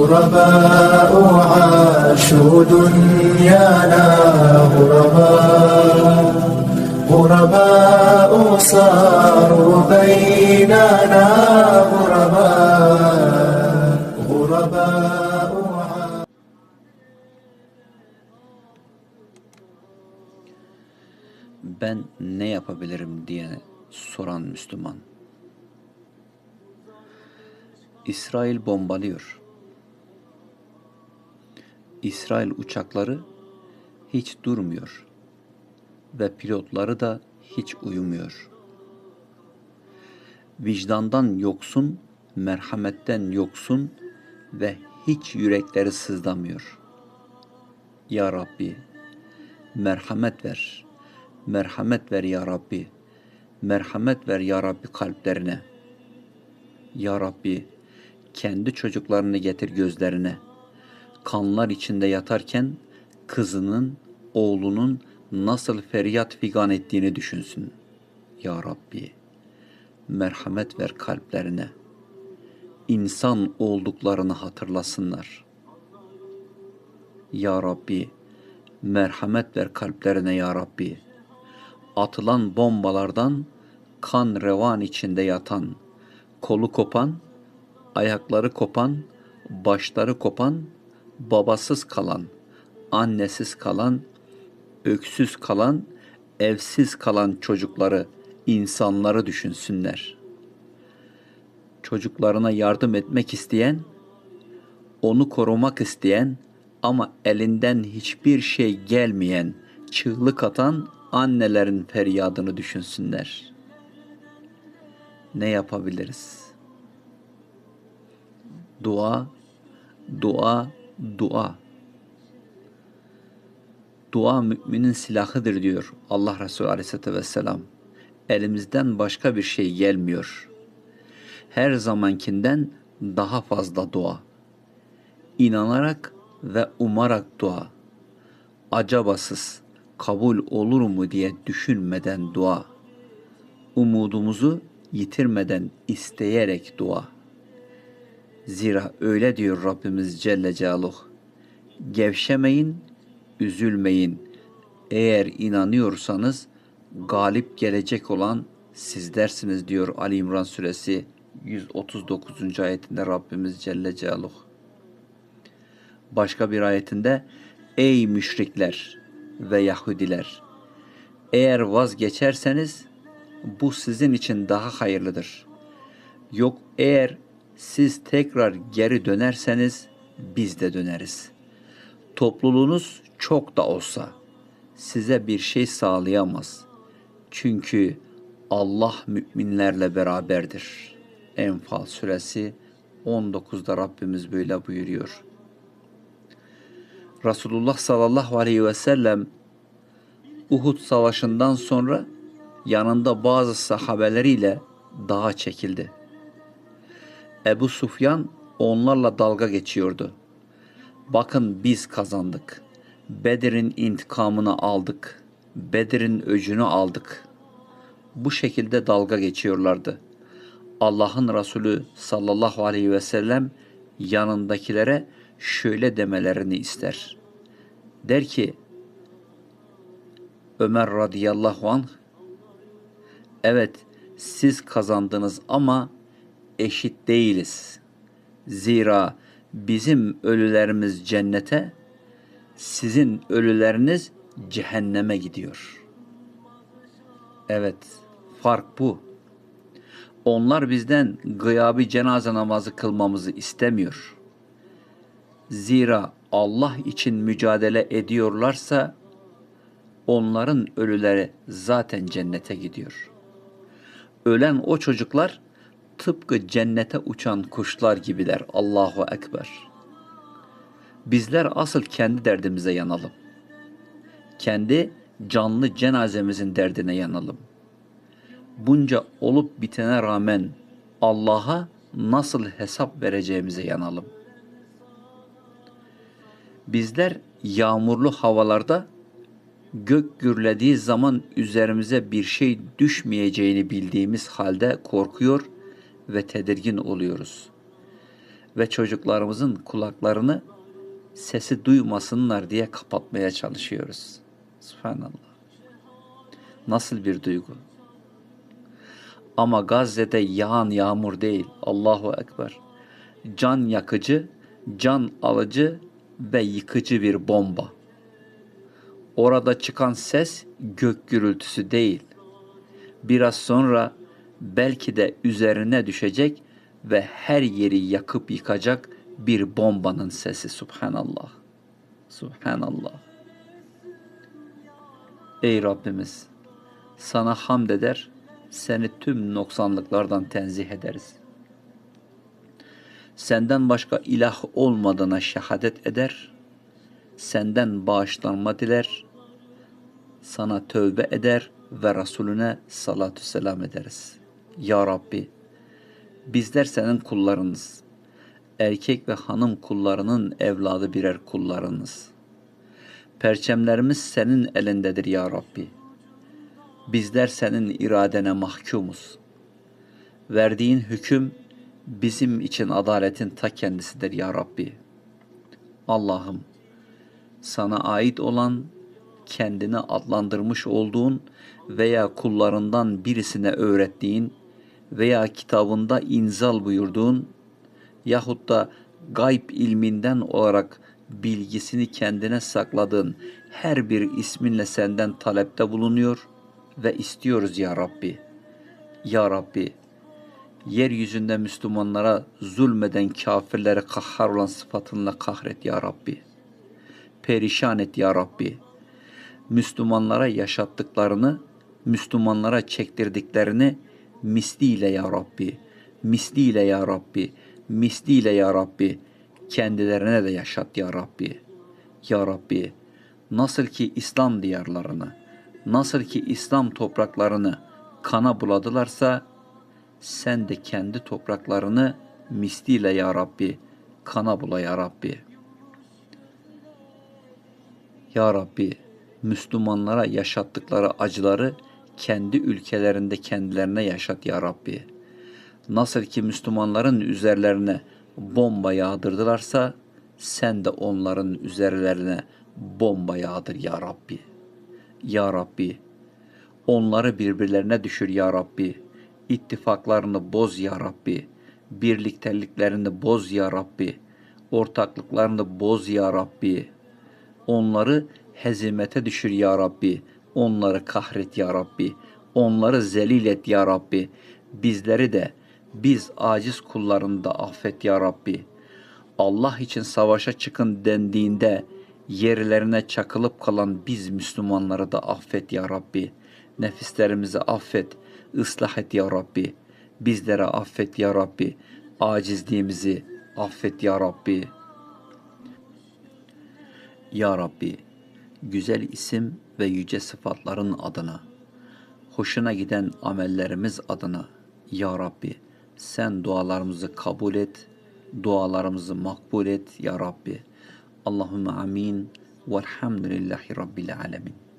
غرباء عاشوا دنيانا غرباء غرباء صاروا بيننا غرباء غرباء عاشوا ben ne yapabilirim diye soran Müslüman. İsrail bombalıyor. İsrail uçakları hiç durmuyor ve pilotları da hiç uyumuyor. Vicdandan yoksun, merhametten yoksun ve hiç yürekleri sızlamıyor. Ya Rabbi, merhamet ver. Merhamet ver ya Rabbi. Merhamet ver ya Rabbi kalplerine. Ya Rabbi, kendi çocuklarını getir gözlerine. Kanlar içinde yatarken kızının, oğlunun nasıl feryat figan ettiğini düşünsün. Ya Rabbi, merhamet ver kalplerine. İnsan olduklarını hatırlasınlar. Ya Rabbi, merhamet ver kalplerine ya Rabbi. Atılan bombalardan kan revan içinde yatan, kolu kopan, ayakları kopan, başları kopan, babasız kalan, annesiz kalan, öksüz kalan, evsiz kalan çocukları, insanları düşünsünler. Çocuklarına yardım etmek isteyen, onu korumak isteyen ama elinden hiçbir şey gelmeyen, çığlık atan annelerin feryadını düşünsünler. Ne yapabiliriz? Dua, dua, dua. Dua müminin silahıdır diyor Allah Resulü Aleyhisselatü Vesselam. Elimizden başka bir şey gelmiyor. Her zamankinden daha fazla dua. İnanarak ve umarak dua. Acabasız kabul olur mu diye düşünmeden dua. Umudumuzu yitirmeden isteyerek dua. Zira öyle diyor Rabbimiz Celle Celaluhu. Gevşemeyin, üzülmeyin. Eğer inanıyorsanız galip gelecek olan sizlersiniz diyor Ali İmran suresi 139. ayetinde Rabbimiz Celle Celaluhu. Başka bir ayetinde ey müşrikler ve Yahudiler eğer vazgeçerseniz bu sizin için daha hayırlıdır. Yok eğer siz tekrar geri dönerseniz biz de döneriz. Topluluğunuz çok da olsa size bir şey sağlayamaz. Çünkü Allah müminlerle beraberdir. Enfal suresi 19'da Rabbimiz böyle buyuruyor. Resulullah sallallahu aleyhi ve sellem Uhud savaşından sonra yanında bazı sahabeleriyle dağa çekildi. Ebu Sufyan onlarla dalga geçiyordu. Bakın biz kazandık. Bedir'in intikamını aldık. Bedir'in öcünü aldık. Bu şekilde dalga geçiyorlardı. Allah'ın Resulü sallallahu aleyhi ve sellem yanındakilere şöyle demelerini ister. Der ki Ömer radıyallahu anh Evet siz kazandınız ama eşit değiliz. Zira bizim ölülerimiz cennete, sizin ölüleriniz cehenneme gidiyor. Evet, fark bu. Onlar bizden gıyabi cenaze namazı kılmamızı istemiyor. Zira Allah için mücadele ediyorlarsa onların ölüleri zaten cennete gidiyor. Ölen o çocuklar tıpkı cennete uçan kuşlar gibiler. Allahu Ekber. Bizler asıl kendi derdimize yanalım. Kendi canlı cenazemizin derdine yanalım. Bunca olup bitene rağmen Allah'a nasıl hesap vereceğimize yanalım. Bizler yağmurlu havalarda gök gürlediği zaman üzerimize bir şey düşmeyeceğini bildiğimiz halde korkuyor ve tedirgin oluyoruz. ve çocuklarımızın kulaklarını sesi duymasınlar diye kapatmaya çalışıyoruz. Subhanallah. Nasıl bir duygu? Ama Gazze'de yağan yağmur değil. Allahu Ekber. Can yakıcı, can alıcı ve yıkıcı bir bomba. Orada çıkan ses gök gürültüsü değil. Biraz sonra belki de üzerine düşecek ve her yeri yakıp yıkacak bir bombanın sesi. Subhanallah. Subhanallah. Ey Rabbimiz sana hamd eder, seni tüm noksanlıklardan tenzih ederiz. Senden başka ilah olmadığına şehadet eder, senden bağışlanma diler, sana tövbe eder ve Resulüne salatü selam ederiz. Ya Rabbi, bizler senin kullarınız. Erkek ve hanım kullarının evladı birer kullarınız. Perçemlerimiz senin elindedir ya Rabbi. Bizler senin iradene mahkumuz. Verdiğin hüküm bizim için adaletin ta kendisidir ya Rabbi. Allah'ım sana ait olan kendini adlandırmış olduğun veya kullarından birisine öğrettiğin veya kitabında inzal buyurduğun yahut da gayb ilminden olarak bilgisini kendine sakladığın her bir isminle senden talepte bulunuyor ve istiyoruz ya Rabbi. Ya Rabbi, yeryüzünde Müslümanlara zulmeden kafirlere kahhar olan sıfatınla kahret ya Rabbi. Perişan et ya Rabbi. Müslümanlara yaşattıklarını, Müslümanlara çektirdiklerini misliyle ya Rabbi, misliyle ya Rabbi, misliyle ya Rabbi, kendilerine de yaşat ya Rabbi. Ya Rabbi, nasıl ki İslam diyarlarını, nasıl ki İslam topraklarını kana buladılarsa, sen de kendi topraklarını misliyle ya Rabbi, kana bula ya Rabbi. Ya Rabbi, Müslümanlara yaşattıkları acıları kendi ülkelerinde kendilerine yaşat ya Rabbi. Nasıl ki Müslümanların üzerlerine bomba yağdırdılarsa sen de onların üzerlerine bomba yağdır ya Rabbi. Ya Rabbi onları birbirlerine düşür ya Rabbi. İttifaklarını boz ya Rabbi. Birlikteliklerini boz ya Rabbi. Ortaklıklarını boz ya Rabbi. Onları hezimete düşür ya Rabbi. Onları kahret ya Rabbi. Onları zelil et ya Rabbi. Bizleri de biz aciz kullarını da affet ya Rabbi. Allah için savaşa çıkın dendiğinde yerlerine çakılıp kalan biz Müslümanları da affet ya Rabbi. Nefislerimizi affet, ıslah et ya Rabbi. Bizlere affet ya Rabbi. Acizliğimizi affet ya Rabbi. Ya Rabbi, güzel isim ve yüce sıfatların adına, hoşuna giden amellerimiz adına, Ya Rabbi, sen dualarımızı kabul et, dualarımızı makbul et Ya Rabbi. Allahümme amin velhamdülillahi Rabbil alemin.